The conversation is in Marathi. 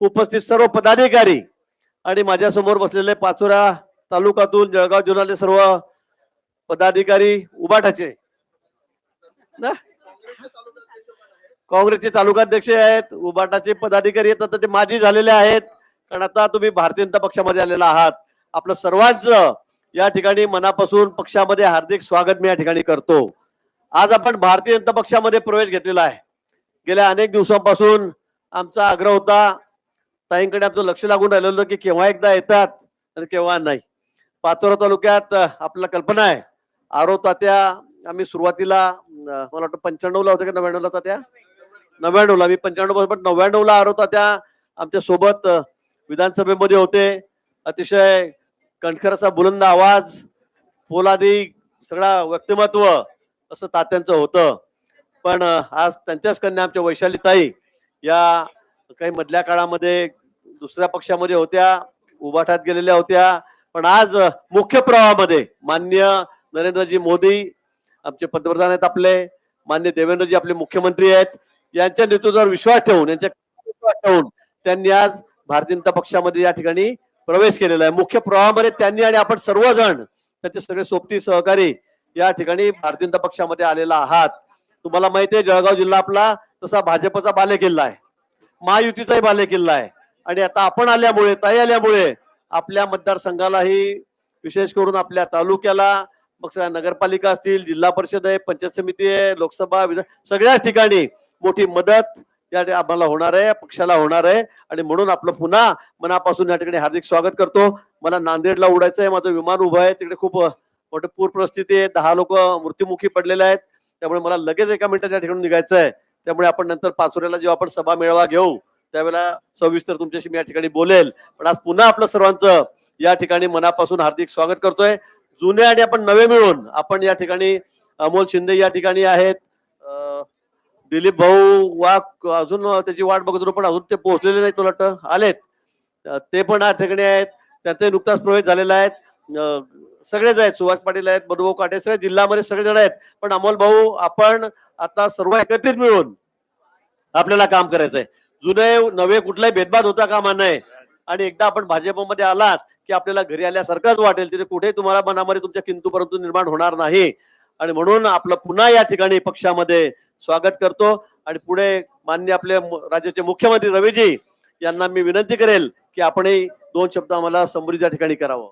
उपस्थित सर्व पदाधिकारी आणि माझ्यासमोर बसलेले पाचोरा तालुक्यातून जळगाव जिल्ह्यातले सर्व पदाधिकारी उबाटाचे ना? काँग्रेसचे तालुकाध्यक्ष आहेत उबाटाचे पदाधिकारी आहेत ते माजी झालेले आहेत. कारण आता तुम्ही भारतीय जनता पक्षामध्ये आलेला आहात. आपलं सर्वांचं या ठिकाणी मनापासून पक्षामध्ये हार्दिक स्वागत मी या ठिकाणी करतो. आज आपण भारतीय जनता पक्षामध्ये प्रवेश घेतलेला आहे. गेल्या अनेक दिवसांपासून आमचा आग्रह होता ताईंकडे आमचं लक्ष लागून राहिलेलं होतं की केव्हा एकदा येतात आणि केव्हा नाही. पाचोरा तालुक्यात आपला आपल्याला कल्पना आहे. आरो तात्या आम्ही सुरुवातीला मला वाटतं पंच्याण्णवला होतं की नव्याण्णवला तात्या? नव्याण्णवला मी पंच्याण्णव पण नव्याण्णवला आरो तात्या आमच्यासोबत विधानसभेमध्ये होते. अतिशय कणखर असा बुलंद आवाज पोलादी सगळा व्यक्तिमत्व असं तात्यांचं होतं. पण आज त्यांच्याच कन्या आमच्या वैशाली ताई या काही मधल्या काळामध्ये दुसऱ्या पक्षामध्ये होत्या उभाठात गेलेल्या होत्या. पण आज मुख्य प्रवाहामध्ये मान्य नरेंद्रजी मोदी आमचे पंतप्रधान आहेत आपले मान्य देवेंद्रजी आपले मुख्यमंत्री आहेत यांच्या नेतृत्वावर विश्वास ठेवून यांच्या विश्वास ठेवून त्यांनी आज भारतीय जनता पक्षामध्ये या ठिकाणी प्रवेश केलेला आहे. मुख्य प्रवाहामध्ये त्यांनी आणि आपण सर्वजण त्यांचे सगळे सोबती सहकारी या ठिकाणी भारतीय जनता पक्षामध्ये आलेला आहात. तुम्हाला माहिती आहे जळगाव जिल्हा आपला तसा भाजपचा बालेकिल्ला आहे. महायुतीचाही बालेकिल्ला आहे. आणि आता आपण आल्यामुळे ताई आल्यामुळे आपल्या मतदारसंघालाही विशेष करून आपल्या तालुक्याला मग सगळ्या नगरपालिका असतील जिल्हा परिषद आहे पंचायत समिती आहे लोकसभा विधान सगळ्याच ठिकाणी मोठी मदत या ठिकाणी आम्हाला होणार आहे पक्षाला होणार आहे. आणि म्हणून आपलं पुन्हा मनापासून या ठिकाणी हार्दिक स्वागत करतो. मला नांदेडला उडायचं आहे माझं विमान उभं आहे तिकडे खूप मोठी पूर परिस्थिती आहे. दहा लोक मृत्युमुखी पडलेले आहेत. त्यामुळे मला लगेच एका मिनिटाच्या ठिकाणी निघायचं आहे. त्यामुळे आपण नंतर पाचोऱ्याला जेव्हा आपण सभा मेळावा घेऊ त्यावेळेला सविस्तर तुमच्याशी मी या ठिकाणी बोलेल. पण आज पुन्हा आपलं सर्वांचं या ठिकाणी मनापासून हार्दिक स्वागत करतोय. जुने आणि आपण नवे मिळून आपण या ठिकाणी अमोल शिंदे या ठिकाणी आहेत. अं, दिलीप भाऊ वा अजून त्याची वाट बघत होतो पण अजून ते पोहोचलेले नाहीत तुला वाटतं. आलेत. ते पण या ठिकाणी आहेत. त्यांचे नुकताच प्रवेश झालेला आहे. सगळेच आहेत. सुभाष पाटील आहेत बडभाऊ काटे सगळे जिल्ह्यामध्ये सगळेजण आहेत. पण अमोल भाऊ आपण आता सर्व एकत्रित मिळून आपल्याला काम करायचंय. जुने नवे कुठलाही भेदभाव होता कामा नये. आणि एकदा आपण भाजपमध्ये आलात की आपल्याला घरी आल्यासारखंच वाटेल तिथे कुठे तुम्हाला मनामध्ये तुमच्या किंतू परंतु निर्माण होणार नाही. आणि म्हणून आपलं पुन्हा या ठिकाणी पक्षामध्ये स्वागत करतो. आणि पुढे मान्य आपले राज्याचे मुख्यमंत्री रवीजी यांना मी विनंती करेल की आपणही दोन शब्द आम्हाला समृद्ध या ठिकाणी करावं.